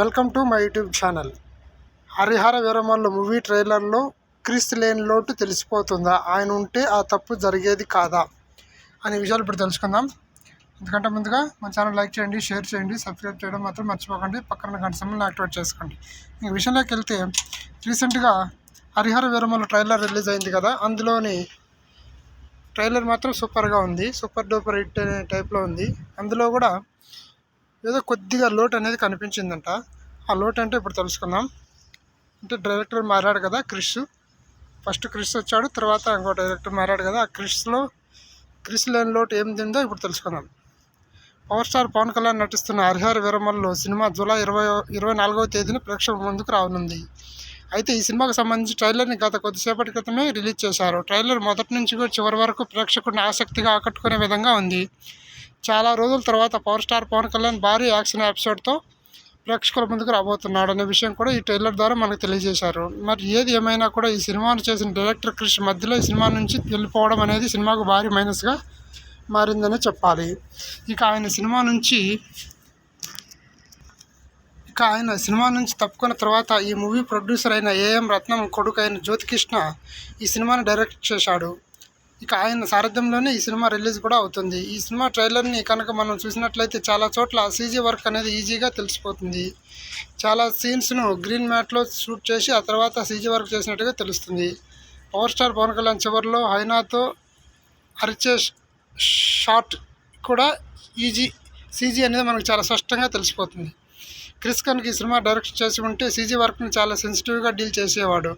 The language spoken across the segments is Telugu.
Welcome to my YouTube channel. Harihara Veeramallu movie ట్రైలర్లో క్రిస్ లేని లోటు తెలిసిపోతుందా? ఆయన ఉంటే ఆ తప్పు జరిగేది కాదా? అనే విషయాలు ఇప్పుడు తెలుసుకుందాం. ఎందుకంటే ముందుగా మన ఛానల్ లైక్ చేయండి షేర్ చేయండి సబ్స్క్రైబ్ చేయడం మాత్రం మర్చిపోకండి. పక్కన గంట సమయంలో యాక్టివేట్ చేసుకోండి. ఈ విషయంలోకి వెళ్తే రీసెంట్గా హరిహర వీరమల్లు ట్రైలర్ రిలీజ్ అయింది కదా అందులోని ట్రైలర్ మాత్రం సూపర్గా ఉంది. సూపర్ డూపర్ హిట్ అనే టైప్లో ఉంది. అందులో కూడా ఏదో కొద్దిగా లోటు అనేది కనిపించిందంట. ఆ లోటు అంటే ఇప్పుడు తెలుసుకుందాం. అంటే డైరెక్టర్ మారాడు కదా క్రిష్. ఫస్ట్ క్రిష్ వచ్చాడు తర్వాత ఇంకో డైరెక్టర్ మారాడు కదా. ఆ క్రిష్లో క్రిష్ లేని లోటు ఏం తిందో ఇప్పుడు తెలుసుకుందాం. పవర్ స్టార్ పవన్ కళ్యాణ్ నటిస్తున్న హరిహర విరమల్లో సినిమా జూలై ఇరవై ఇరవై నాలుగవ తేదీన ప్రేక్షకుల ముందుకు రానుంది. అయితే ఈ సినిమాకు సంబంధించి ట్రైలర్ని గత కొద్దిసేపటి క్రితమే రిలీజ్ చేశారు. ట్రైలర్ మొదటి నుంచి కూడా చివరి వరకు ప్రేక్షకుడిని ఆసక్తిగా ఆకట్టుకునే విధంగా ఉంది. చాలా రోజుల తర్వాత పవర్ స్టార్ పవన్ కళ్యాణ్ భారీ యాక్షన్ ఎపిసోడ్తో ప్రేక్షకుల ముందుకు రాబోతున్నాడు అనే విషయం కూడా ఈ ట్రైలర్ ద్వారా మనకు తెలియజేశారు. మరి ఏది ఏమైనా కూడా ఈ సినిమాను చేసిన డైరెక్టర్ క్రిష్ మధ్యలో ఈ సినిమా నుంచి వెళ్ళిపోవడం అనేది సినిమాకు భారీ మైనస్గా మారిందని చెప్పాలి. ఇక ఆయన సినిమా నుంచి ఇక ఆయన సినిమా నుంచి తప్పుకున్న తర్వాత ఈ మూవీ ప్రొడ్యూసర్ అయిన ఏఎం రత్నం కొడుకు అయిన జ్యోతికృష్ణ ఈ సినిమాని డైరెక్ట్ చేశాడు. ఇక ఆయన సారథ్యంలోనే ఈ సినిమా రిలీజ్ కూడా అవుతుంది. ఈ సినిమా ట్రైలర్ని కనుక మనం చూసినట్లయితే చాలా చోట్ల సీజీ వర్క్ అనేది ఈజీగా తెలిసిపోతుంది. చాలా సీన్స్ను గ్రీన్ మ్యాట్లో షూట్ చేసి ఆ తర్వాత సీజీ వర్క్ చేసినట్టుగా తెలుస్తుంది. పవర్ స్టార్ పవన్ కళ్యాణ్ చివరిలో హైనాతో అరిచే షార్ట్ కూడా ఈజీ సీజీ అనేది మనకు చాలా స్పష్టంగా తెలిసిపోతుంది. క్రిస్ కనుక ఈ సినిమా డైరెక్ట్ చేసి ఉంటే సీజీ వర్క్ని చాలా సెన్సిటివ్గా డీల్ చేసేవాడు.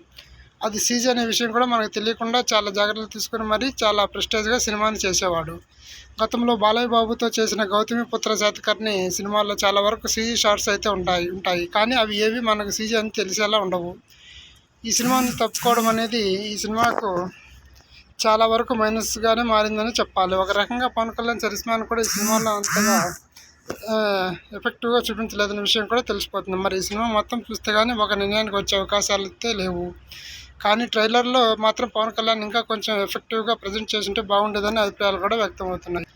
అది సీజీ అనే విషయం కూడా మనకు తెలియకుండా చాలా జాగ్రత్తలు తీసుకుని మరీ చాలా ప్రెస్టేజ్గా సినిమాని చేసేవాడు. గతంలో బాలయ్య బాబుతో చేసిన గౌతమి పుత్ర జాతకర్ని సినిమాల్లో చాలా వరకు సీజీ షార్ట్స్ అయితే ఉంటాయి ఉంటాయి. కానీ అవి ఏవి మనకు సీజీ అని తెలిసేలా ఉండవు. ఈ సినిమాని తప్పుకోవడం అనేది ఈ సినిమాకు చాలా వరకు మైనస్గానే మారిందని చెప్పాలి. ఒక రకంగా పవన్ కళ్యాణ్ చరిస్మాను కూడా ఈ సినిమాలో అంతగా ఎఫెక్టివ్గా చూపించలేదనే విషయం కూడా తెలిసిపోతుంది. మరి ఈ సినిమా మొత్తం చూస్తే కానీ ఒక నిర్ణయానికి వచ్చే అవకాశాలు అయితే లేవు. కానీ ట్రైలర్లో మాత్రం పవన్ కళ్యాణ్ ఇంకా కొంచెం ఎఫెక్టివ్గా ప్రజెంట్ చేసింటే బాగుండేదని అభిప్రాయాలు కూడా వ్యక్తమవుతున్నాయి.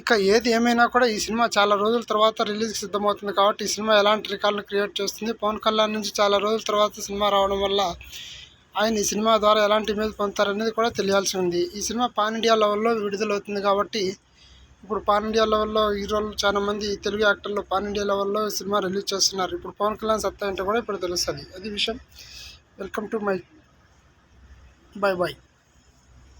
ఇక ఏది ఏమైనా కూడా ఈ సినిమా చాలా రోజుల తర్వాత రిలీజ్కి సిద్ధమవుతుంది కాబట్టి ఈ సినిమా ఎలాంటి రికార్డులు క్రియేట్ చేస్తుంది? పవన్ కళ్యాణ్ నుంచి చాలా రోజుల తర్వాత సినిమా రావడం వల్ల ఆయన ఈ సినిమా ద్వారా ఎలాంటి ఇమేజ్ పొందుతారనేది కూడా తెలియాల్సి ఉంది. ఈ సినిమా పాన్ ఇండియా లెవెల్లో విడుదలవుతుంది కాబట్టి ఇప్పుడు పాన్ ఇండియా లెవెల్లో హీరోలు చాలా మంది తెలుగు యాక్టర్లు పాన్ ఇండియా లెవెల్లో సినిమా రిలీజ్ చేస్తున్నారు. ఇప్పుడు పవన్ కళ్యాణ్ సత్తా ఏంటో కూడా ఇప్పుడు తెలుస్తుంది. అది విషయం. Welcome to my bye bye